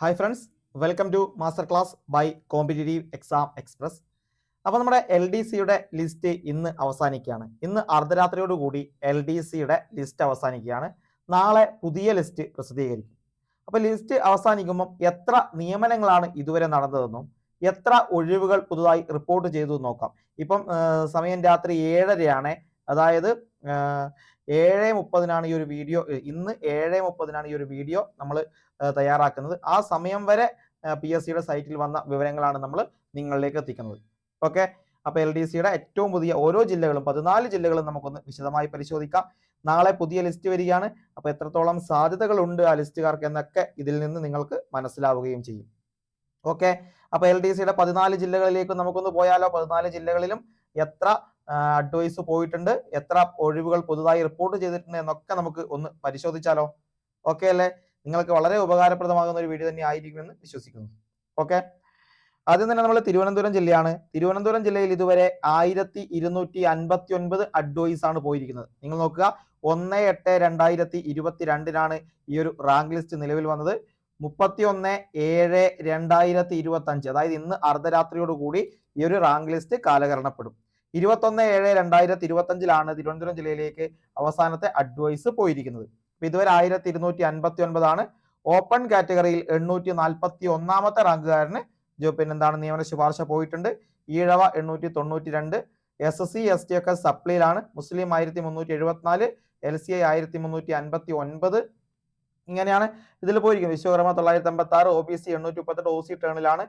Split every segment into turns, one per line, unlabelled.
Hi friends welcome to master class by competitive exam express അപ്പോൾ നമ്മുടെ L D സിയുടെ list ഇന്ന് അവസാനിക്കുകയാണ്. ഇന്ന് അർദ്ധരാത്രിയോടുകൂടി എൽ ഡി സിയുടെ ലിസ്റ്റ് അവസാനിക്കുകയാണ്. നാളെ പുതിയ ലിസ്റ്റ് പ്രസിദ്ധീകരിക്കും. അപ്പോൾ ലിസ്റ്റ് അവസാനിക്കുമ്പം എത്ര നിയമനങ്ങളാണ് ഇതുവരെ നടന്നതെന്നും എത്ര ഒഴിവുകൾ പുതുതായി റിപ്പോർട്ട് ചെയ്തു നോക്കാം. ഇപ്പം സമയം രാത്രി ഏഴരയാണ്. അതായത് ഏഴ് മുപ്പതിനാണ് ഈ ഒരു വീഡിയോ ഇന്ന് ഏഴ് മുപ്പതിനാണ് ഈ ഒരു വീഡിയോ നമ്മൾ തയ്യാറാക്കുന്നത്. ആ സമയം വരെ പി എസ് സിയുടെ സൈറ്റിൽ വന്ന വിവരങ്ങളാണ് നമ്മൾ നിങ്ങളിലേക്ക് എത്തിക്കുന്നത്. ഓക്കെ? അപ്പൊ എൽ ഡി സിയുടെ ഏറ്റവും പുതിയ ഓരോ ജില്ലകളും പതിനാല് ജില്ലകളും നമുക്കൊന്ന് വിശദമായി പരിശോധിക്കാം. നാളെ പുതിയ ലിസ്റ്റ് വരികയാണ്. അപ്പൊ എത്രത്തോളം സാധ്യതകളുണ്ട് ആ ലിസ്റ്റുകാർക്ക് എന്നൊക്കെ ഇതിൽ നിന്ന് നിങ്ങൾക്ക് മനസ്സിലാവുകയും ചെയ്യും. ഓക്കെ? അപ്പൊ എൽ ഡി സിയുടെ പതിനാല് ജില്ലകളിലേക്ക് നമുക്കൊന്ന് പോയാലോ? പതിനാല് ജില്ലകളിലും എത്ര അഡ്വൈസ് പോയിട്ടുണ്ട്. എത്ര ഒഴിവുകൾ പുതുതായി റിപ്പോർട്ട് ചെയ്തിട്ടുണ്ട് എന്നൊക്കെ നമുക്ക് ഒന്ന് പരിശോധിച്ചാലോ? ഓക്കെ അല്ലേ? നിങ്ങൾക്ക് വളരെ ഉപകാരപ്രദമാകുന്ന ഒരു വീഡിയോ തന്നെ ആയിരിക്കുമെന്ന് വിശ്വസിക്കുന്നു. ഓക്കെ ആദ്യം തന്നെ നമ്മൾ തിരുവനന്തപുരം ജില്ലയാണ്. തിരുവനന്തപുരം ജില്ലയിൽ ഇതുവരെ ആയിരത്തി ഇരുന്നൂറ്റി അൻപത്തി ഒൻപത് അഡ്വൈസ് ആണ് പോയിരിക്കുന്നത്. നിങ്ങൾ നോക്കുക. ഒന്ന് എട്ട് രണ്ടായിരത്തി ഇരുപത്തി രണ്ടിനാണ് ഈ ഒരു റാങ്ക് ലിസ്റ്റ് നിലവിൽ വന്നത്. മുപ്പത്തി ഒന്ന് ഏഴ് രണ്ടായിരത്തി ഇരുപത്തി അഞ്ച് അതായത് ഇന്ന് അർദ്ധരാത്രിയോടുകൂടി ഈ ഒരു റാങ്ക് ലിസ്റ്റ് കാലഹരണപ്പെടും. ഇരുപത്തൊന്ന് ഏഴ് രണ്ടായിരത്തി ഇരുപത്തി അഞ്ചിലാണ് തിരുവനന്തപുരം ജില്ലയിലേക്ക് അവസാനത്തെ അഡ്വൈസ് പോയിരിക്കുന്നത്. അപ്പൊ ഇതുവരെ ആയിരത്തി ഇരുന്നൂറ്റി അൻപത്തി ഒൻപതാണ് ഓപ്പൺ കാറ്റഗറിയിൽ എണ്ണൂറ്റി നാൽപ്പത്തി ഒന്നാമത്തെ റാങ്കുകാരന് ജോ പിന്നെന്താണ്? നിയമന ശുപാർശ പോയിട്ടുണ്ട്. ഈഴവ എണ്ണൂറ്റി തൊണ്ണൂറ്റി രണ്ട് S S C S T ഒക്കെ സപ്ലിയിലാണ് മുസ്ലിം ആയിരത്തി മുന്നൂറ്റി എഴുപത്തിനാല് എൽ സി ഐ ആയിരത്തി മുന്നൂറ്റി അൻപത്തി ഒൻപത് ഇങ്ങനെയാണ് ഇതിൽ പോയിരിക്കുന്നത്. വിശ്വകർമ്മ തൊള്ളായിരത്തി അമ്പത്തി ആറ് ഒ ബി സി എണ്ണൂറ്റി മുപ്പത്തെട്ട് ഒ സി ടേണിലാണ്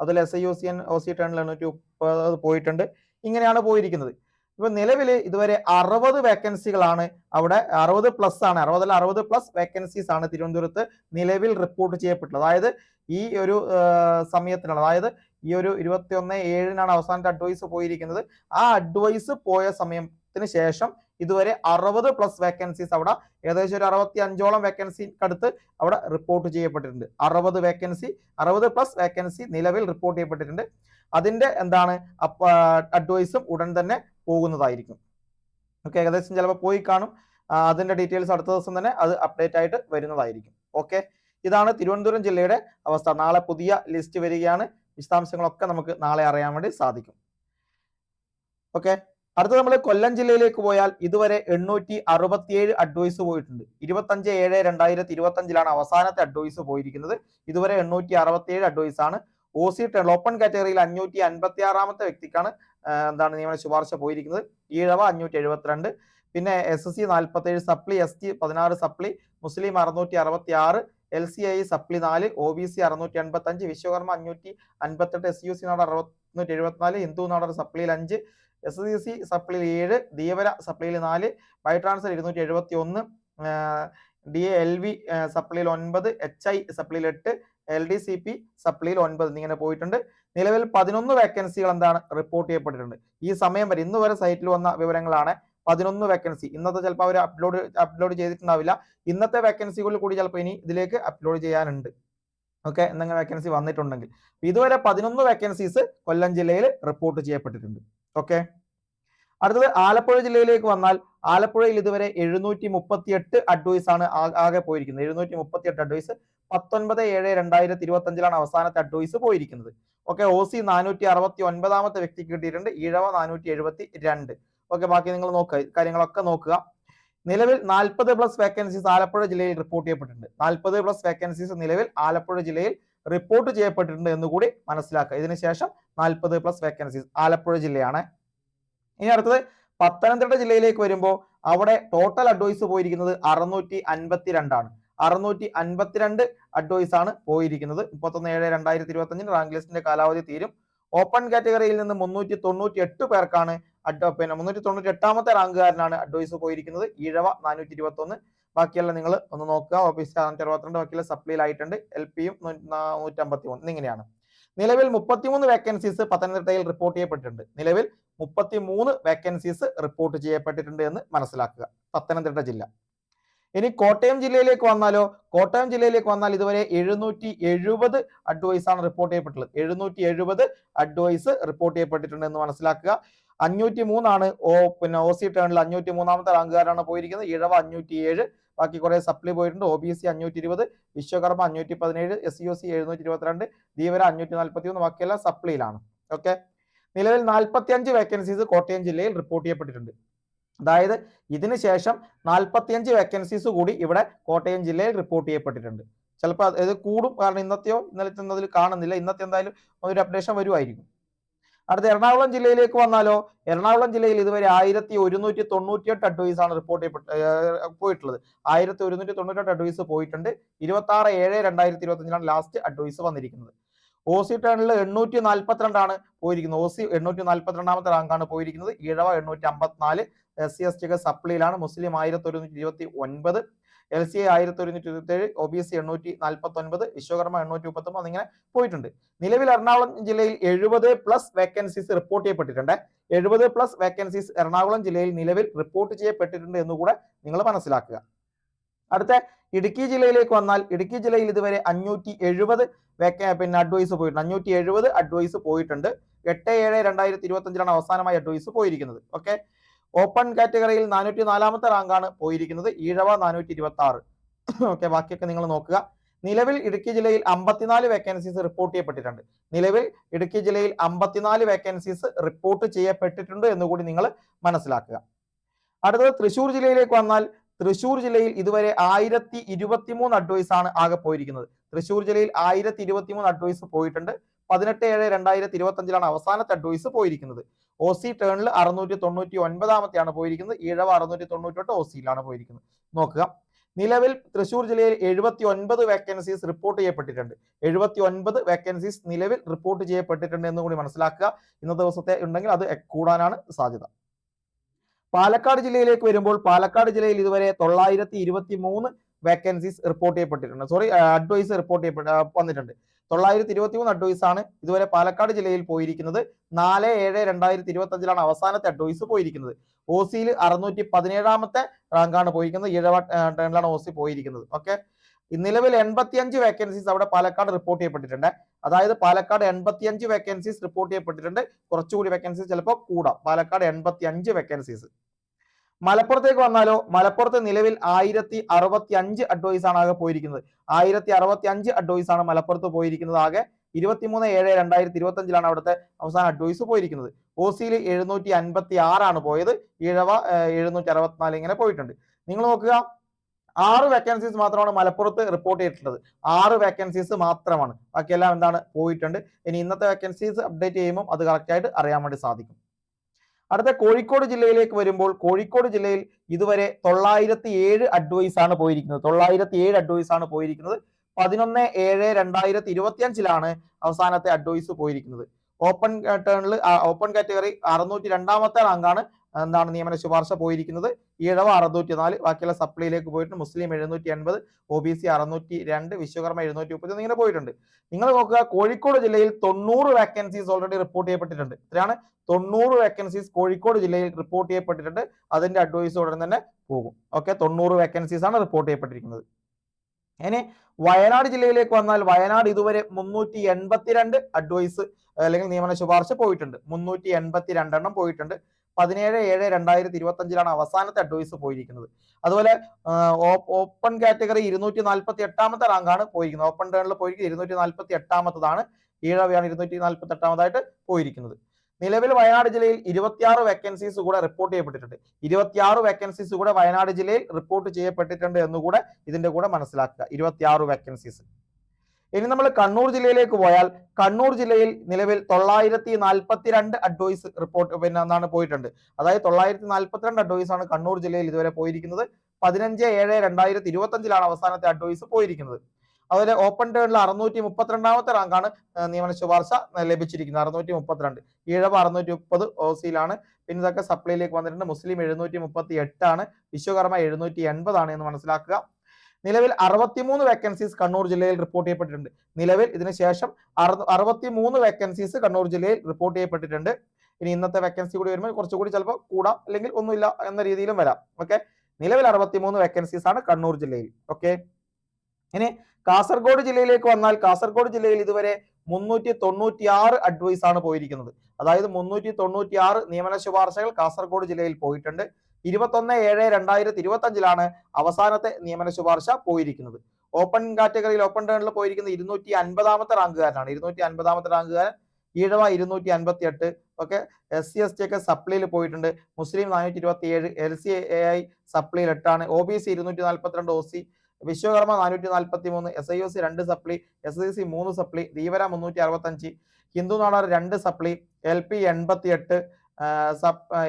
അതുപോലെ S I U C N O C ടേണിൽ എണ്ണൂറ്റി മുപ്പത് പോയിട്ടുണ്ട്. ഇങ്ങനെയാണ് പോയിരിക്കുന്നത്. ഇപ്പൊ നിലവിൽ ഇതുവരെ അറുപത് വേക്കൻസികളാണ് അവിടെ അറുപത് പ്ലസ് ആണ് അറുപതല്ല അറുപത് പ്ലസ് വേക്കൻസീസ് ആണ് തിരുവനന്തപുരത്ത് നിലവിൽ റിപ്പോർട്ട് ചെയ്യപ്പെട്ടത് അതായത് ഈ ഒരു സമയത്തിനാണ് അതായത് ഈ ഒരു ഇരുപത്തി ഒന്ന് ഏഴിനാണ് അവസാനത്തെ അഡ്വൈസ് പോയിരിക്കുന്നത്. ആ അഡ്വൈസ് പോയ സമയത്തിന് ശേഷം ഇതുവരെ അറുപത് പ്ലസ് വേക്കൻസീസ് അവിടെ ഏകദേശം ഒരു അറുപത്തി അഞ്ചോളം വേക്കൻസിക്കടുത്ത് അവിടെ റിപ്പോർട്ട് ചെയ്യപ്പെട്ടിട്ടുണ്ട്. അറുപത് വേക്കൻസി അറുപത് പ്ലസ് വേക്കൻസി നിലവിൽ റിപ്പോർട്ട് ചെയ്യപ്പെട്ടിട്ടുണ്ട്. അതിന്റെ എന്താണ് അഡ്വൈസും ഉടൻ തന്നെ പോകുന്നതായിരിക്കും. ഓക്കെ ഏകദേശം ചിലപ്പോൾ പോയി കാണും. അതിന്റെ ഡീറ്റെയിൽസ് അടുത്ത ദിവസം തന്നെ അത് അപ്ഡേറ്റ് ആയിട്ട് വരുന്നതായിരിക്കും. ഓക്കെ ഇതാണ് തിരുവനന്തപുരം ജില്ലയുടെ അവസ്ഥ. നാളെ പുതിയ ലിസ്റ്റ് വരികയാണ്. വിശദാംശങ്ങളൊക്കെ നമുക്ക് നാളെ അറിയാൻ വേണ്ടി സാധിക്കും. ഓക്കെ അടുത്ത നമ്മൾ കൊല്ലം ജില്ലയിലേക്ക് പോയാൽ ഇതുവരെ എണ്ണൂറ്റി അറുപത്തിയേഴ് അഡ്വൈസ് പോയിട്ടുണ്ട്. ഇരുപത്തഞ്ച് ഏഴ് രണ്ടായിരത്തി ഇരുപത്തി അഞ്ചിലാണ് അവസാനത്തെ അഡ്വൈസ് പോയിരിക്കുന്നത്. ഇതുവരെ എണ്ണൂറ്റി അറുപത്തിയേഴ് അഡ്വൈസ് ആണ് ഒ സി ടേൺ ഓപ്പൺ കാറ്റഗറിയിൽ അഞ്ഞൂറ്റി അൻപത്തി ആറാമത്തെ വ്യക്തിക്കാണ് എന്താണ് നിയമന ശുപാർശ പോയിരിക്കുന്നത്. ഈഴവ അഞ്ഞൂറ്റി എഴുപത്തിരണ്ട് പിന്നെ എസ് എസ് സി നാൽപ്പത്തേഴ് സപ്ലി എസ് ടി പതിനാറ് സപ്ലി മുസ്ലിം അറുന്നൂറ്റി അറുപത്തി ആറ് എൽ സി ഐ സപ്ലി നാല് ഒ ബി സി അറുന്നൂറ്റി എൺപത്തി അഞ്ച് വിശ്വകർമ്മ അഞ്ഞൂറ്റി അൻപത്തെട്ട് എസ് യു സി നാട് അറുന്നൂറ്റി എഴുപത്തിനാല് ഹിന്ദു നാടർ സപ്ലിയിൽ അഞ്ച് എസ് സി സി സപ്ലിയിൽ ഏഴ് ധീവര സപ്ലിയിൽ നാല് ബൈ ട്രാൻസ്ഫർ ഇരുന്നൂറ്റി എഴുപത്തി ഒന്ന് ഡി എൽ വി സപ്ലിയിൽ ഒൻപത് എച്ച് ഐ സപ്ലിയിൽ എട്ട് എൽ ഡി സി പി സപ്ലിയിൽ ഒൻപത് ഇങ്ങനെ പോയിട്ടുണ്ട്. നിലവിൽ പതിനൊന്ന് വേക്കൻസികൾ എന്താണ് റിപ്പോർട്ട് ചെയ്യപ്പെട്ടിട്ടുണ്ട്. ഈ സമയം വരെ ഇന്ന് വരെ സൈറ്റിൽ വന്ന വിവരങ്ങളാണ് പതിനൊന്ന് വേക്കൻസി ഇന്നത്തെ ചിലപ്പോൾ അവർ അപ്ലോഡ് അപ്ലോഡ് ചെയ്തിട്ടുണ്ടാവില്ല. ഇന്നത്തെ വേക്കൻസികളിൽ കൂടി ചിലപ്പോൾ ഇനി ഇതിലേക്ക് അപ്ലോഡ് ചെയ്യാനുണ്ട്. ഓക്കെ എന്തെങ്കിലും വേക്കൻസി വന്നിട്ടുണ്ടെങ്കിൽ. ഇതുവരെ പതിനൊന്ന് വേക്കൻസീസ് കൊല്ലം ജില്ലയിൽ റിപ്പോർട്ട് ചെയ്യപ്പെട്ടിട്ടുണ്ട്. ഓക്കെ അടുത്തത് ആലപ്പുഴ ജില്ലയിലേക്ക് വന്നാൽ ആലപ്പുഴയിൽ ഇതുവരെ എഴുന്നൂറ്റി മുപ്പത്തി എട്ട് അഡ്വൈസ് ആണ് ആകെ പോയിരിക്കുന്നത്. എഴുന്നൂറ്റി മുപ്പത്തി എട്ട് അഡ്വൈസ് പത്തൊൻപത് ഏഴ് രണ്ടായിരത്തി ഇരുപത്തി അഞ്ചിലാണ് അവസാനത്തെ അഡ്വൈസ് പോയിരിക്കുന്നത്. ഓക്കെ ഒ സി നാനൂറ്റി അറുപത്തി ഒൻപതാമത്തെ വ്യക്തിക്ക് കിട്ടിയിട്ടുണ്ട്. ഈഴവ നാനൂറ്റി എഴുപത്തി രണ്ട് ഓക്കെ ബാക്കി നിങ്ങൾ നോക്കുക കാര്യങ്ങളൊക്കെ നോക്കുക. നിലവിൽ നാൽപ്പത് പ്ലസ് വേക്കൻസീസ് ആലപ്പുഴ ജില്ലയിൽ റിപ്പോർട്ട് ചെയ്യപ്പെട്ടിട്ടുണ്ട്. നാൽപ്പത് പ്ലസ് വേക്കൻസീസ് നിലവിൽ ആലപ്പുഴ ജില്ലയിൽ റിപ്പോർട്ട് ചെയ്യപ്പെട്ടിട്ടുണ്ട് എന്ന് കൂടി മനസ്സിലാക്കുക. ഇതിനുശേഷം നാൽപ്പത് പ്ലസ് വേക്കൻസീസ് ആലപ്പുഴ ജില്ലയാണ്. ഇനി അടുത്തത് പത്തനംതിട്ട ജില്ലയിലേക്ക് വരുമ്പോൾ അവിടെ ടോട്ടൽ അഡ്വൈസ് പോയിരിക്കുന്നത് അറുന്നൂറ്റി അൻപത്തി രണ്ടാണ് അറുന്നൂറ്റി അൻപത്തിരണ്ട് അഡ്വൈസ് ആണ് പോയിരിക്കുന്നത്. മുപ്പത്തൊന്ന് ഏഴ് രണ്ടായിരത്തി ഇരുപത്തി അഞ്ചിന് റാങ്ക് ലിസ്റ്റിന്റെ കാലാവധി തീരും. ഓപ്പൺ കാറ്റഗറിയിൽ നിന്ന് മുന്നൂറ്റി തൊണ്ണൂറ്റി എട്ട് പേർക്കാണ് പിന്നെ മുന്നൂറ്റി തൊണ്ണൂറ്റി എട്ടാമത്തെ റാങ്കുകാരനാണ് അഡ്വൈസ് പോയിരിക്കുന്നത്. ഈഴവ നാനൂറ്റി ഇരുപത്തി ഒന്ന് ബാക്കിയെല്ലാം നിങ്ങൾ ഒന്ന് നോക്കുക. ഓഫീസ് നാനൂറ്റി അറുപത്തിരണ്ട് ബാക്കിയെല്ലാം സപ്ലിയിലായിട്ടുണ്ട് എൽ പിയും നൂറ്റമ്പത്തി മൂന്ന് എന്നിങ്ങനെയാണ് നിലവിൽ മുപ്പത്തിമൂന്ന് വേക്കൻസീസ് പത്തനംതിട്ടയിൽ റിപ്പോർട്ട് ചെയ്യപ്പെട്ടിട്ടുണ്ട്. നിലവിൽ മുപ്പത്തി മൂന്ന് വേക്കൻസീസ് റിപ്പോർട്ട് ചെയ്യപ്പെട്ടിട്ടുണ്ട് എന്ന് മനസ്സിലാക്കുക. പത്തനംതിട്ട ജില്ല. ഇനി കോട്ടയം ജില്ലയിലേക്ക് വന്നാലോ? കോട്ടയം ജില്ലയിലേക്ക് വന്നാൽ ഇതുവരെ എഴുന്നൂറ്റി എഴുപത് അഡ്വൈസ് ആണ് റിപ്പോർട്ട് ചെയ്യപ്പെട്ടുള്ളത് എഴുന്നൂറ്റി എഴുപത് അഡ്വൈസ് റിപ്പോർട്ട് ചെയ്യപ്പെട്ടിട്ടുണ്ട് എന്ന് മനസ്സിലാക്കുക. അഞ്ഞൂറ്റി മൂന്നാണ് ഓ പിന്നെ ഒ സി ടേണിൽ അഞ്ഞൂറ്റി മൂന്നാമത്തെ റാങ്കുകാരാണ് പോയിരിക്കുന്നത്. ഇഴവ അഞ്ഞൂറ്റി ഏഴ് ബാക്കി കുറെ സപ്ലി പോയിട്ടുണ്ട്. ഒ ബി സി അഞ്ഞൂറ്റി ഇരുപത് വിശ്വകർമ്മ അഞ്ഞൂറ്റി പതിനേഴ് എസ് യു സി എഴുന്നൂറ്റി ഇരുപത്തിരണ്ട് ധീവര അഞ്ഞൂറ്റി നാൽപ്പത്തി ഒന്ന് ബാക്കിയെല്ലാം സപ്ലിയിലാണ് ഓക്കെ നിലവിൽ നാൽപ്പത്തി അഞ്ച് വേക്കൻസീസ് കോട്ടയം ജില്ലയിൽ റിപ്പോർട്ട് ചെയ്യപ്പെട്ടിട്ടുണ്ട്. അതായത് ഇതിന് ശേഷം നാൽപ്പത്തിയഞ്ച് വേക്കൻസീസ് കൂടി ഇവിടെ കോട്ടയം ജില്ലയിൽ റിപ്പോർട്ട് ചെയ്യപ്പെട്ടിട്ടുണ്ട്. ചിലപ്പോൾ ഇത് കൂടും. കാരണം ഇന്നത്തെയോ ഇന്നലത്തെ എന്നതിൽ കാണുന്നില്ല. ഇന്നത്തെ എന്തായാലും ഒരു അപ്ഡേഷൻ വരുമായിരിക്കും. അടുത്ത എറണാകുളം ജില്ലയിലേക്ക് വന്നാലോ? എറണാകുളം ജില്ലയിൽ ഇതുവരെ ആയിരത്തി ഒരുന്നൂറ്റി തൊണ്ണൂറ്റിയെട്ട് അഡ്വൈസ് ആണ് റിപ്പോർട്ട് ചെയ്യപ്പെട്ട് പോയിട്ടുള്ളത്. ആയിരത്തി ഒരുന്നൂറ്റി തൊണ്ണൂറ്റെട്ട് അഡ്വൈസ് പോയിട്ടുണ്ട്. ഇരുപത്തി ആറ് ഏഴ് രണ്ടായിരത്തി ഇരുപത്തി അഞ്ചിലാണ് ലാസ്റ്റ് അഡ്വൈസ് വന്നിരിക്കുന്നത്. ഒ സി ടേണിൽ എണ്ണൂറ്റി നാൽപ്പത്തിരണ്ടാണ് പോയിരിക്കുന്നത്. ഒ സി എണ്ണൂറ്റി നാൽപ്പത്തിരണ്ടാമത്തെ റാങ്കാണ് പോയിരിക്കുന്നത്. ഇഴവ എണ്ണൂറ്റി അമ്പത്തിനാല് എസ് സി എസ് ടിക്ക് സപ്ലിയിലാണ് മുസ്ലിം ആയിരത്തി ഒരുന്നൂറ്റി ഇരുപത്തി ഒൻപത് എൽ സി ഐ ആയിരത്തി ഒരുന്നൂറ്റി ഇരുപത്തി ഏഴ് ഒ ബി സി എണ്ണൂറ്റി നാൽപ്പത്തി ഒൻപത് വിശ്വകർമ്മ എണ്ണൂറ്റി മുപ്പത്തി ഒമ്പത് എന്നിങ്ങനെ പോയിട്ടുണ്ട്. നിലവിൽ എറണാകുളം ജില്ലയിൽ എഴുപത് പ്ലസ് വേക്കൻസീസ് റിപ്പോർട്ട് ചെയ്യപ്പെട്ടിട്ടുണ്ട്. എഴുപത് പ്ലസ് വേക്കൻസീസ് എറണാകുളം ജില്ലയിൽ നിലവിൽ റിപ്പോർട്ട് ചെയ്യപ്പെട്ടിട്ടുണ്ട് എന്നുകൂടെ നിങ്ങൾ മനസ്സിലാക്കുക. അടുത്ത ഇടുക്കി ജില്ലയിലേക്ക് വന്നാൽ ഇടുക്കി ജില്ലയിൽ ഇതുവരെ അഞ്ഞൂറ്റി എഴുപത് വേക്ക പിന്നെ അഡ്വൈസ് പോയിട്ടുണ്ട്. അഞ്ഞൂറ്റി എഴുപത് അഡ്വൈസ് പോയിട്ടുണ്ട്. എട്ട് ഏഴ് രണ്ടായിരത്തി ഇരുപത്തി അഞ്ചിലാണ് അവസാനമായി അഡ്വൈസ് പോയിരിക്കുന്നത്. ഓക്കെ ഓപ്പൺ കാറ്റഗറിയിൽ നാനൂറ്റി നാലാമത്തെ റാങ്കാണ് പോയിരിക്കുന്നത്. ഈഴവ നാനൂറ്റി ഇരുപത്തി ആറ് ഓക്കെ ബാക്കിയൊക്കെ നിങ്ങൾ നോക്കുക. നിലവിൽ ഇടുക്കി ജില്ലയിൽ അമ്പത്തിനാല് വേക്കൻസീസ് റിപ്പോർട്ട് ചെയ്യപ്പെട്ടിട്ടുണ്ട്. നിലവിൽ ഇടുക്കി ജില്ലയിൽ അമ്പത്തിനാല് വേക്കൻസീസ് റിപ്പോർട്ട് ചെയ്യപ്പെട്ടിട്ടുണ്ട് എന്നുകൂടി നിങ്ങൾ മനസ്സിലാക്കുക. അടുത്തത് തൃശൂർ ജില്ലയിലേക്ക് വന്നാൽ തൃശ്ശൂർ ജില്ലയിൽ ഇതുവരെ ആയിരത്തി ഇരുപത്തിമൂന്ന് അഡ്വൈസ് ആണ് ആകെ പോയിരിക്കുന്നത്. തൃശൂർ ജില്ലയിൽ ആയിരത്തി ഇരുപത്തിമൂന്ന് അഡ്വൈസ് പോയിട്ടുണ്ട്. പതിനെട്ട് ഏഴ് രണ്ടായിരത്തി ഇരുപത്തി അഞ്ചിലാണ് അവസാനത്തെ അഡ്വൈസ് പോയിരിക്കുന്നത്. ഒ സി ടേണിൽ അറുന്നൂറ്റി തൊണ്ണൂറ്റി ഒൻപതാമത്തെയാണ് പോയിരിക്കുന്നത്. ഈഴവ അറുന്നൂറ്റി തൊണ്ണൂറ്റെട്ട് ഒ സിയിലാണ് പോയിരിക്കുന്നത്. നോക്കുക. നിലവിൽ തൃശൂർ ജില്ലയിൽ എഴുപത്തി ഒൻപത് വേക്കൻസീസ് റിപ്പോർട്ട് ചെയ്യപ്പെട്ടിട്ടുണ്ട്. എഴുപത്തി ഒൻപത് വേക്കൻസീസ് നിലവിൽ റിപ്പോർട്ട് ചെയ്യപ്പെട്ടിട്ടുണ്ട് എന്ന് കൂടി മനസ്സിലാക്കുക. ഇന്നത്തെ ദിവസത്തെ ഉണ്ടെങ്കിൽ അത് കൂടാനാണ് സാധ്യത. പാലക്കാട് ജില്ലയിലേക്ക് വരുമ്പോൾ പാലക്കാട് ജില്ലയിൽ ഇതുവരെ തൊള്ളായിരത്തി ഇരുപത്തി മൂന്ന് വേക്കൻസീസ് റിപ്പോർട്ട് ചെയ്യപ്പെട്ടിട്ടുണ്ട് സോറി അഡ്വൈസ് റിപ്പോർട്ട് ചെയ്യപ്പെട്ട വന്നിട്ടുണ്ട്. തൊള്ളായിരത്തി ഇരുപത്തി മൂന്ന് അഡ്വൈസ് ആണ് ഇതുവരെ പാലക്കാട് ജില്ലയിൽ പോയിരിക്കുന്നത്. നാല് ഏഴ് രണ്ടായിരത്തി ഇരുപത്തി അഞ്ചിലാണ് അവസാനത്തെ അഡ്വൈസ് പോയിരിക്കുന്നത്. ഒ സിയിൽ അറുന്നൂറ്റി പതിനേഴാമത്തെ റാങ്കാണ് പോയിരിക്കുന്നത്. ഏഴാം ടേണിലാണ് ഒ സി പോയിരിക്കുന്നത്. ഓക്കെ നിലവിൽ എൺപത്തിയഞ്ച് വേക്കൻസീസ് അവിടെ പാലക്കാട് റിപ്പോർട്ട് ചെയ്യപ്പെട്ടിട്ടുണ്ട്. അതായത് പാലക്കാട് എൺപത്തിയഞ്ച് വേക്കൻസീസ് റിപ്പോർട്ട് ചെയ്യപ്പെട്ടിട്ടുണ്ട്. കുറച്ചുകൂടി വേക്കൻസീസ് ചിലപ്പോൾ കൂടാം. പാലക്കാട് എൺപത്തി അഞ്ച് വേക്കൻസീസ് മലപ്പുറത്തേക്ക് വന്നാലോ? മലപ്പുറത്ത് നിലവിൽ ആയിരത്തി അറുപത്തി അഞ്ച് അഡ്വൈസ് ആണ് ആകെ പോയിരിക്കുന്നത്. ആയിരത്തി അറുപത്തി അഞ്ച് അഡ്വൈസ് ആണ് മലപ്പുറത്ത് പോയിരിക്കുന്നത്. ആകെ ഇരുപത്തിമൂന്ന് ഏഴ് രണ്ടായിരത്തി ഇരുപത്തി അഞ്ചിലാണ് അവിടുത്തെ അവസാന അഡ്വൈസ് പോയിരിക്കുന്നത്. ഒ സിയിൽ എഴുന്നൂറ്റി അൻപത്തി ആറാണ് പോയത്. ഇഴവ എഴുന്നൂറ്റി അറുപത്തിനാല് ഇങ്ങനെ പോയിട്ടുണ്ട്. നിങ്ങൾ നോക്കുക ആറ് വേക്കൻസീസ് മാത്രമാണ് മലപ്പുറത്ത് റിപ്പോർട്ട് ചെയ്തിട്ടുള്ളത്. ആറ് വേക്കൻസീസ് മാത്രമാണ്. ബാക്കിയെല്ലാം എന്താണ്? പോയിട്ടുണ്ട്. ഇനി ഇന്നത്തെ വേക്കൻസീസ് അപ്ഡേറ്റ് ചെയ്യുമ്പോൾ അത് കറക്റ്റായിട്ട് അറിയാൻ വേണ്ടി സാധിക്കും. അടുത്ത കോഴിക്കോട് ജില്ലയിലേക്ക് വരുമ്പോൾ കോഴിക്കോട് ജില്ലയിൽ ഇതുവരെ തൊള്ളായിരത്തി ഏഴ് അഡ്വൈസ് ആണ് പോയിരിക്കുന്നത്. തൊള്ളായിരത്തി ഏഴ് അഡ്വൈസ് ആണ് പോയിരിക്കുന്നത്. പതിനൊന്ന് ഏഴ് രണ്ടായിരത്തി ഇരുപത്തി അഞ്ചിലാണ് അവസാനത്തെ അഡ്വൈസ് പോയിരിക്കുന്നത് ഓപ്പൺ ടേണിൽ ഓപ്പൺ കാറ്റഗറി അറുന്നൂറ്റി രണ്ടാമത്തെ റാങ്കാണ് എന്താണ് നിയമന ശുപാർശ പോയിരിക്കുന്നത്? ഈഴവ അറുന്നൂറ്റി നാല് ബാക്കിയുള്ള സപ്ലിയിലേക്ക് പോയിട്ട് മുസ്ലിം എഴുന്നൂറ്റി എൺപത് ഒ ബി സി അറുന്നൂറ്റി രണ്ട് വിശ്വകർമ്മ എഴുന്നൂറ്റി മുപ്പത്തി ഇങ്ങനെ പോയിട്ടുണ്ട്. നിങ്ങൾ നോക്കുക കോഴിക്കോട് ജില്ലയിൽ തൊണ്ണൂറ് വേക്കൻസീസ് ഓൾറെഡി റിപ്പോർട്ട് ചെയ്യപ്പെട്ടിട്ടുണ്ട്. ഇത്രയാണ്. തൊണ്ണൂറ് വേക്കൻസീസ് കോഴിക്കോട് ജില്ലയിൽ റിപ്പോർട്ട് ചെയ്യപ്പെട്ടിട്ടുണ്ട്. അതിന്റെ അഡ്വൈസ് ഉടൻ തന്നെ പോകും. ഓക്കെ തൊണ്ണൂറ് വേക്കൻസീസ് ആണ് റിപ്പോർട്ട് ചെയ്യപ്പെട്ടിരിക്കുന്നത്. ഇനി വയനാട് ജില്ലയിലേക്ക് വന്നാൽ വയനാട് ഇതുവരെ മുന്നൂറ്റി എൺപത്തിരണ്ട് അഡ്വൈസ് അല്ലെങ്കിൽ നിയമന ശുപാർശ പോയിട്ടുണ്ട്. മുന്നൂറ്റി എൺപത്തി രണ്ടെണ്ണം പോയിട്ടുണ്ട്. പതിനേഴ് ഏഴ് രണ്ടായിരത്തി ഇരുപത്തി അഞ്ചിലാണ് അവസാനത്തെ അഡ്വൈസ് പോയിരിക്കുന്നത്. അതുപോലെ ഓപ്പൺ കാറ്റഗറി ഇരുന്നൂറ്റി നാൽപ്പത്തി എട്ടാമത്തെ റാങ്കാണ് പോയിരിക്കുന്നത്. ഓപ്പൺ ടേണിൽ പോയിരിക്കുന്നത് ഇരുന്നൂറ്റി നാൽപ്പത്തി എട്ടാമത്തതാണ്. ഈഴവയാണ് ഇരുന്നൂറ്റി നാൽപ്പത്തി എട്ടാമതായിട്ട് പോയിരിക്കുന്നത്. നിലവിൽ വയനാട് ജില്ലയിൽ ഇരുപത്തിയാറ് വേക്കൻസീസ് കൂടെ റിപ്പോർട്ട് ചെയ്യപ്പെട്ടിട്ടുണ്ട്. ഇരുപത്തിയാറ് വേക്കൻസീസ് കൂടെ വയനാട് ജില്ലയിൽ റിപ്പോർട്ട് ചെയ്യപ്പെട്ടിട്ടുണ്ട് എന്നുകൂടെ ഇതിന്റെ കൂടെ മനസ്സിലാക്കുക. ഇരുപത്തിയാറ് വേക്കൻസീസ് ഇനി നമ്മൾ കണ്ണൂർ ജില്ലയിലേക്ക് പോയാൽ കണ്ണൂർ ജില്ലയിൽ നിലവിൽ തൊള്ളായിരത്തി നാൽപ്പത്തിരണ്ട് അഡ്വൈസ് റിപ്പോർട്ട് പിന്നെ എന്താണ് പോയിട്ടുണ്ട്. അതായത് തൊള്ളായിരത്തി നാൽപ്പത്തിരണ്ട് അഡ്വൈസ് ആണ് കണ്ണൂർ ജില്ലയിൽ ഇതുവരെ പോയിരിക്കുന്നത്. പതിനഞ്ച് ഏഴ് രണ്ടായിരത്തി ഇരുപത്തി അഞ്ചിലാണ് അവസാനത്തെ അഡ്വൈസ് പോയിരിക്കുന്നത്. അതുപോലെ ഓപ്പൺ ടേണിൽ അറുന്നൂറ്റി മുപ്പത്തിരണ്ടാമത്തെ റാങ്കാണ് നിയമന ശുപാർശ ലഭിച്ചിരിക്കുന്നത്. അറുന്നൂറ്റി മുപ്പത്തിരണ്ട് ഈഴവ അറുന്നൂറ്റി മുപ്പത് ഒ സിയിലാണ് പിന്നെ ഇതൊക്കെ സപ്ലൈയിലേക്ക് വന്നിട്ടുണ്ട്. മുസ്ലിം എഴുന്നൂറ്റി മുപ്പത്തി എട്ടാണ് വിശ്വകർമ്മ എഴുന്നൂറ്റി എൺപതാണ് എന്ന് മനസ്സിലാക്കുക. നിലവിൽ അറുപത്തിമൂന്ന് വേക്കൻസീസ് കണ്ണൂർ ജില്ലയിൽ റിപ്പോർട്ട് ചെയ്യപ്പെട്ടിട്ടുണ്ട്. നിലവിൽ ഇതിന് ശേഷം അറുപത്തിമൂന്ന് വേക്കൻസീസ് കണ്ണൂർ ജില്ലയിൽ റിപ്പോർട്ട് ചെയ്യപ്പെട്ടിട്ടുണ്ട്. ഇനി ഇന്നത്തെ വേക്കൻസി കൂടി വരുമ്പോൾ കുറച്ചുകൂടി ചിലപ്പോൾ കൂടാം അല്ലെങ്കിൽ ഒന്നുമില്ല എന്ന രീതിയിലും വരാം. ഓക്കെ നിലവിൽ അറുപത്തിമൂന്ന് വേക്കൻസീസ് ആണ് കണ്ണൂർ ജില്ലയിൽ. ഓക്കെ ഇനി കാസർഗോഡ് ജില്ലയിലേക്ക് വന്നാൽ കാസർഗോഡ് ജില്ലയിൽ ഇതുവരെ മുന്നൂറ്റി തൊണ്ണൂറ്റി ആറ് അഡ്വൈസ് ആണ് പോയിരിക്കുന്നത്. അതായത് മുന്നൂറ്റി തൊണ്ണൂറ്റി ആറ് നിയമന ശുപാർശകൾ കാസർഗോഡ് ജില്ലയിൽ പോയിട്ടുണ്ട്. ഇരുപത്തൊന്ന് ഏഴ് രണ്ടായിരത്തി ഇരുപത്തി അഞ്ചിലാണ് അവസാനത്തെ നിയമന ശുപാർശ പോയിരിക്കുന്നത്. ഓപ്പൺ കാറ്റഗറിയിൽ ഓപ്പൺ ടേണിൽ പോയിരിക്കുന്ന ഇരുന്നൂറ്റി അൻപതാമത്തെ റാങ്കുകാരനാണ്. ഇരുന്നൂറ്റി അൻപതാമത്തെ റാങ്കുകാരൻ ഈഴവ ഇരുന്നൂറ്റി അൻപത്തി എട്ട് okay? S C S T ഒക്കെ സപ്ലൈയിൽ പോയിട്ടുണ്ട്. മുസ്ലിം നാനൂറ്റി ഇരുപത്തി ഏഴ് എൽ സി എ ഐ സപ്ലിയിൽ എട്ടാണ്. ഒ ബി സി ഇരുന്നൂറ്റി നാൽപ്പത്തിരണ്ട് ഒ സി വിശ്വകർമ്മ നാനൂറ്റി നാൽപ്പത്തി മൂന്ന് എസ് ഐ ഒ സി രണ്ട് സപ്ലി എസ് ഐ സി മൂന്ന് സപ്ലി ധീവര മുന്നൂറ്റി അറുപത്തഞ്ച് ഹിന്ദു നാടാർ രണ്ട് സപ്ലി എൽ പി എൺപത്തി എട്ട്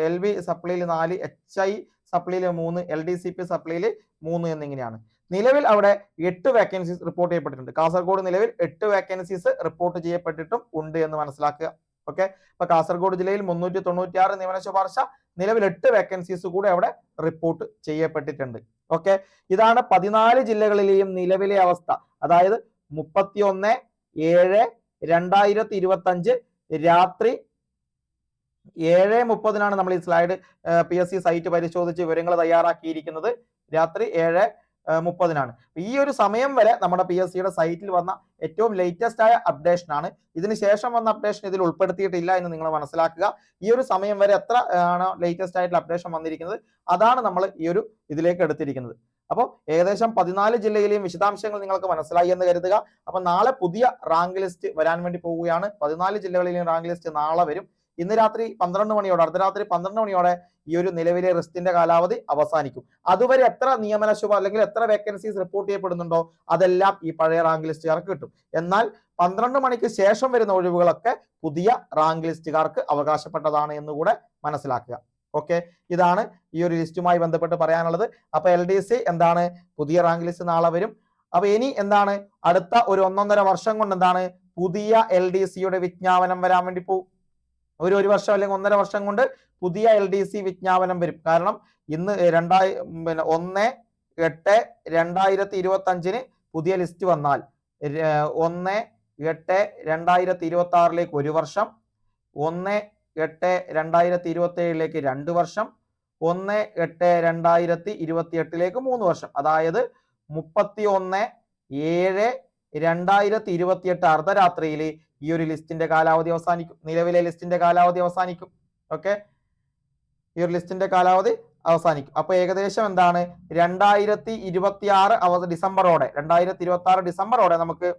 എൽ വി സപ്ലൈയിൽ നാല് എച്ച് ഐ സപ്ലൈയിൽ മൂന്ന് എൽ ഡി സി പി സപ്ലൈയിൽ മൂന്ന് എന്നിങ്ങനെയാണ്. നിലവിൽ അവിടെ എട്ട് വേക്കൻസീസ് റിപ്പോർട്ട് ചെയ്യപ്പെട്ടിട്ടുണ്ട്. കാസർഗോഡ് നിലവിൽ എട്ട് വേക്കൻസീസ് റിപ്പോർട്ട് ചെയ്യപ്പെട്ടിട്ടും ഉണ്ട് എന്ന് മനസ്സിലാക്കുക. ഓക്കെ? ഇപ്പൊ കാസർഗോഡ് ജില്ലയിൽ മുന്നൂറ്റി തൊണ്ണൂറ്റി ആറ് നിയമന ശുപാർശ നിലവിൽ എട്ട് വേക്കൻസീസ് കൂടെ അവിടെ റിപ്പോർട്ട് ചെയ്യപ്പെട്ടിട്ടുണ്ട്. ഓക്കെ? ഇതാണ് പതിനാല് ജില്ലകളിലെയും നിലവിലെ അവസ്ഥ. അതായത് മുപ്പത്തി ഒന്ന് ഏഴ് രണ്ടായിരത്തി ഇരുപത്തി അഞ്ച് രാത്രി ഏഴ് മുപ്പതിനാണ് നമ്മൾ ഈ slide P S C site പരിശോധിച്ച് വിവരങ്ങൾ തയ്യാറാക്കിയിരിക്കുന്നത്. രാത്രി ഏഴ് മുപ്പതിനാണ്. ഈ ഒരു സമയം വരെ നമ്മുടെ പി എസ് സിയുടെ സൈറ്റിൽ വന്ന ഏറ്റവും ലേറ്റസ്റ്റ് ആയ അപ്ഡേഷൻ ആണ്. ഇതിന് ശേഷം വന്ന അപ്ഡേഷൻ ഇതിൽ ഉൾപ്പെടുത്തിയിട്ടില്ല എന്ന് നിങ്ങൾ മനസ്സിലാക്കുക. ഈ ഒരു സമയം വരെ എത്ര ആണ് ലേറ്റസ്റ്റ് ആയിട്ടുള്ള അപ്ഡേഷൻ വന്നിരിക്കുന്നത്? അതാണ് നമ്മൾ ഈ ഒരു ഇതിലേക്ക് എടുത്തിരിക്കുന്നത്. അപ്പോൾ ഏകദേശം പതിനാല് ജില്ലയിലെയും വിശദാംശങ്ങൾ നിങ്ങൾക്ക് മനസ്സിലായി എന്ന് കരുതുക. അപ്പൊ നാളെ പുതിയ റാങ്ക് ലിസ്റ്റ് വരാൻ വേണ്ടി പോവുകയാണ്. പതിനാല് ജില്ലകളിലെയും റാങ്ക് ലിസ്റ്റ് നാളെ വരും. ഇന്ന് രാത്രി പന്ത്രണ്ട് മണിയോടെ അർദ്ധരാത്രി പന്ത്രണ്ട് മണിയോടെ ഈ ഒരു നിലവിലെ റിസ്റ്റിന്റെ കാലാവധി അവസാനിക്കും. അതുവരെ എത്ര നിയമന ശുഭ അല്ലെങ്കിൽ എത്ര വേക്കൻസീസ് റിപ്പോർട്ട് ചെയ്യപ്പെടുന്നുണ്ടോ അതെല്ലാം ഈ പഴയ റാങ്ക് ലിസ്റ്റുകാർക്ക് കിട്ടും. എന്നാൽ പന്ത്രണ്ട് മണിക്ക് ശേഷം വരുന്ന ഒഴിവുകളൊക്കെ പുതിയ റാങ്ക് ലിസ്റ്റുകാർക്ക് അവകാശപ്പെട്ടതാണ് എന്നുകൂടെ മനസ്സിലാക്കുക. ഓക്കെ? ഇതാണ് ഈ ഒരു ലിസ്റ്റുമായി ബന്ധപ്പെട്ട് പറയാനുള്ളത്. അപ്പൊ എൽ എന്താണ്? പുതിയ റാങ്ക് ലിസ്റ്റ് നാളെ വരും. അപ്പൊ ഇനി എന്താണ്? അടുത്ത ഒരു ഒന്നൊന്നര വർഷം കൊണ്ട് എന്താണ്? പുതിയ എൽ ഡി സിയുടെ വിജ്ഞാപനം വരാൻ വേണ്ടി പോകും ഒരു ഒരു വർഷം അല്ലെങ്കിൽ ഒന്നര വർഷം കൊണ്ട് പുതിയ എൽ ഡി സി വിജ്ഞാപനം വരും. കാരണം ഇന്ന് രണ്ടായി പിന്നെ ഒന്ന് എട്ട് രണ്ടായിരത്തി ഇരുപത്തി അഞ്ചിന് പുതിയ ലിസ്റ്റ് വന്നാൽ ഒന്ന് എട്ട് രണ്ടായിരത്തി ഇരുപത്തി ആറിലേക്ക് ഒരു വർഷം ഒന്ന് എട്ട് രണ്ടായിരത്തി ഇരുപത്തി ഏഴിലേക്ക് രണ്ട് വർഷം ഒന്ന് എട്ട് രണ്ടായിരത്തി ഇരുപത്തി എട്ടിലേക്ക് മൂന്ന് വർഷം. അതായത് മുപ്പത്തി ഒന്ന് ഏഴ് രണ്ടായിരത്തി ഇരുപത്തിയെട്ട് അർദ്ധരാത്രിയിൽ ഈ ഒരു ലിസ്റ്റിന്റെ കാലാവധി അവസാനിക്കും. നിലവിലെ ലിസ്റ്റിന്റെ കാലാവധി അവസാനിക്കും. ഓക്കെ? ഈ ഒരു ലിസ്റ്റിന്റെ കാലാവധി അവസാനിക്കും. അപ്പൊ ഏകദേശം എന്താണ്? രണ്ടായിരത്തി ഇരുപത്തി ആറ് ഡിസംബറോടെ രണ്ടായിരത്തി ഇരുപത്തി ആറ് ഡിസംബറോടെ നമുക്ക്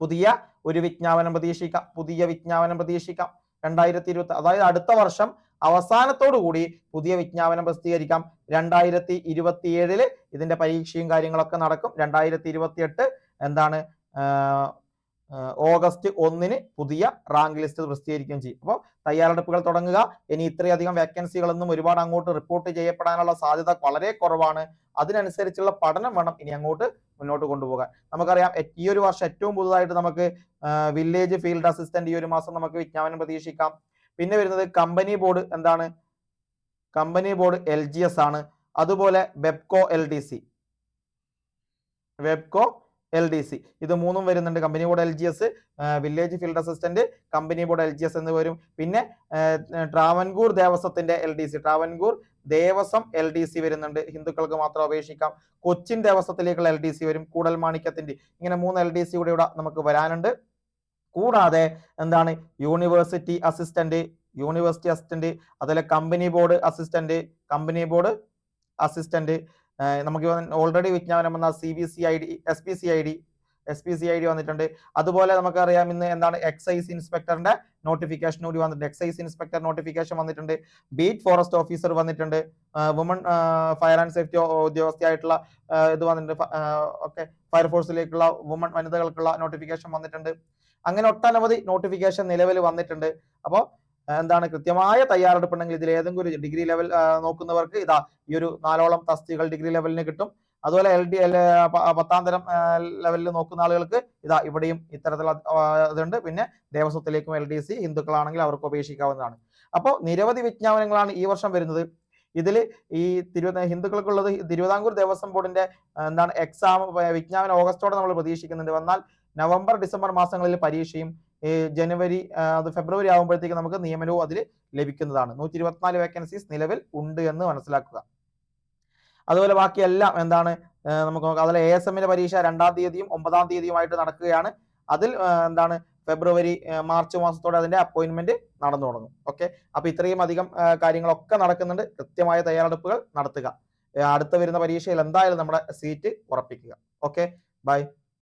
പുതിയ ഒരു വിജ്ഞാപനം പ്രതീക്ഷിക്കാം. പുതിയ വിജ്ഞാപനം പ്രതീക്ഷിക്കാം. രണ്ടായിരത്തി ഇരുപത്തി അതായത് അടുത്ത വർഷം അവസാനത്തോടു കൂടി പുതിയ വിജ്ഞാപനം പ്രസിദ്ധീകരിക്കാം. രണ്ടായിരത്തി ഇരുപത്തി ഏഴിൽ ഇതിന്റെ പരീക്ഷയും കാര്യങ്ങളൊക്കെ നടക്കും. രണ്ടായിരത്തി ഇരുപത്തി എട്ട് എന്താണ് ഓഗസ്റ്റ് ഒന്നിന് പുതിയ റാങ്ക് ലിസ്റ്റ് പ്രസിദ്ധീകരിക്കുകയും ചെയ്യും. അപ്പോൾ തയ്യാറെടുപ്പുകൾ തുടങ്ങുക. ഇനി ഇത്രയധികം വേക്കൻസികളൊന്നും ഒരുപാട് അങ്ങോട്ട് റിപ്പോർട്ട് ചെയ്യപ്പെടാനുള്ള സാധ്യത വളരെ കുറവാണ്. അതിനനുസരിച്ചുള്ള പഠനം വേണം ഇനി അങ്ങോട്ട് മുന്നോട്ട് കൊണ്ടുപോകാൻ. നമുക്കറിയാം ഈ ഒരു വർഷം ഏറ്റവും പുതുതായിട്ട് നമുക്ക് വില്ലേജ് ഫീൽഡ് അസിസ്റ്റന്റ് ഈ ഒരു മാസം നമുക്ക് വിജ്ഞാപനം പ്രതീക്ഷിക്കാം. പിന്നെ വരുന്നത് കമ്പനി ബോർഡ് എന്താണ്? Company board L G S ആണ്. അതുപോലെ Bevco L D C Bevco L D C ഇത് മൂന്നും വരുന്നുണ്ട്. Company board L G S village field assistant company board L G S എന്ന് വരും. പിന്നെ Travancore ദേവസ്വത്തിന്റെ L D C Travancore Devaswom L D C വരുന്നുണ്ട്. ഹിന്ദുക്കൾക്ക് മാത്രം അപേക്ഷിക്കാം. കൊച്ചിൻ ദേവസ്വത്തിലേക്കുള്ള എൽ ഡി സി വരും. കൂടൽ മാണിക്യത്തിന്റെ ഇങ്ങനെ മൂന്ന് എൽ ഡി സി കൂടെ ഇവിടെ നമുക്ക് വരാനുണ്ട്. കൂടാതെ എന്താണ് യൂണിവേഴ്സിറ്റി അസിസ്റ്റന്റ് യൂണിവേഴ്സിറ്റി അസിസ്റ്റന്റ് അതുപോലെ company board assistant company board assistant നമുക്ക് ഓൾറെഡി വിജ്ഞാപനം വന്ന C B C I D S P C I D S P C I D വന്നിട്ടുണ്ട്. അതുപോലെ നമുക്കറിയാം ഇന്ന് എന്താണ് എക്സൈസ് ഇൻസ്പെക്ടറിന്റെ നോട്ടിഫിക്കേഷൻ കൂടി വന്നിട്ടുണ്ട്. എക്സൈസ് ഇൻസ്പെക്ടർ നോട്ടിഫിക്കേഷൻ വന്നിട്ടുണ്ട്. ബീറ്റ് ഫോറസ്റ്റ് ഓഫീസർ വന്നിട്ടുണ്ട്. വുമൺ ഫയർ ആൻഡ് സേഫ്റ്റി ഉദ്യോഗസ്ഥയായിട്ടുള്ള ഇത് വന്നിട്ടുണ്ട്. ഓക്കെ ഫയർഫോഴ്സിലേക്കുള്ള വുമൺ വനിതകൾക്കുള്ള നോട്ടിഫിക്കേഷൻ വന്നിട്ടുണ്ട്. അങ്ങനെ ഒട്ടനവധി നോട്ടിഫിക്കേഷൻ നിലവിൽ വന്നിട്ടുണ്ട്. അപ്പോൾ എന്താണ് കൃത്യമായ തയ്യാറെടുപ്പുണ്ടെങ്കിൽ ഇതിൽ ഏതെങ്കിലും ഒരു ഡിഗ്രി ലെവൽ നോക്കുന്നവർക്ക് ഇതാ ഈ ഒരു നാലോളം തസ്തികൾ ഡിഗ്രി ലെവലിന് കിട്ടും. അതുപോലെ എൽ ഡി പത്താം തരം ലെവലിൽ നോക്കുന്ന ആളുകൾക്ക് ഇതാ ഇവിടെയും ഇത്തരത്തിലുള്ള ഇതുണ്ട്. പിന്നെ ദേവസ്വത്തിലേക്കും എൽ ഡി സി ഹിന്ദുക്കളാണെങ്കിൽ അവർക്ക് ഉപേക്ഷിക്കാവുന്നതാണ്. അപ്പോൾ നിരവധി വിജ്ഞാപനങ്ങളാണ് ഈ വർഷം വരുന്നത്. ഇതിൽ ഈ തിരുവ ഹിന്ദുക്കൾക്കുള്ളത് തിരുവിതാംകൂർ ദേവസ്വം ബോർഡിന്റെ എന്താണ് എക്സാം വിജ്ഞാപനം ഓഗസ്റ്റോടെ നമ്മൾ പ്രതീക്ഷിക്കുന്നുണ്ട്. വന്നാൽ നവംബർ ഡിസംബർ മാസങ്ങളിൽ പരീക്ഷയും ജനുവരി അത് ഫെബ്രുവരി ആകുമ്പോഴത്തേക്ക് നമുക്ക് നിയമനവും അതിൽ ലഭിക്കുന്നതാണ്. നൂറ്റി ഇരുപത്തിനാല് വേക്കൻസീസ് നിലവിൽ ഉണ്ട് എന്ന് മനസ്സിലാക്കുക. അതുപോലെ ബാക്കി എല്ലാം എന്താണ് നമുക്ക് നോക്കാം. അതിലെ എ എസ് എമ്മിന്റെ പരീക്ഷ രണ്ടാം തീയതിയും ഒമ്പതാം തീയതിയുമായിട്ട് നടക്കുകയാണ്. അതിൽ എന്താണ് ഫെബ്രുവരി മാർച്ച് മാസത്തോടെ അതിന്റെ അപ്പോയിന്റ്മെന്റ് നടന്നു തുടങ്ങും. ഓക്കെ? അപ്പൊ ഇത്രയും അധികം കാര്യങ്ങളൊക്കെ നടക്കുന്നുണ്ട്. കൃത്യമായ തയ്യാറെടുപ്പുകൾ നടത്തുക. അടുത്ത വരുന്ന പരീക്ഷയിൽ എന്തായാലും നമ്മുടെ സീറ്റ് ഉറപ്പിക്കുക. ഓക്കെ? ബൈ.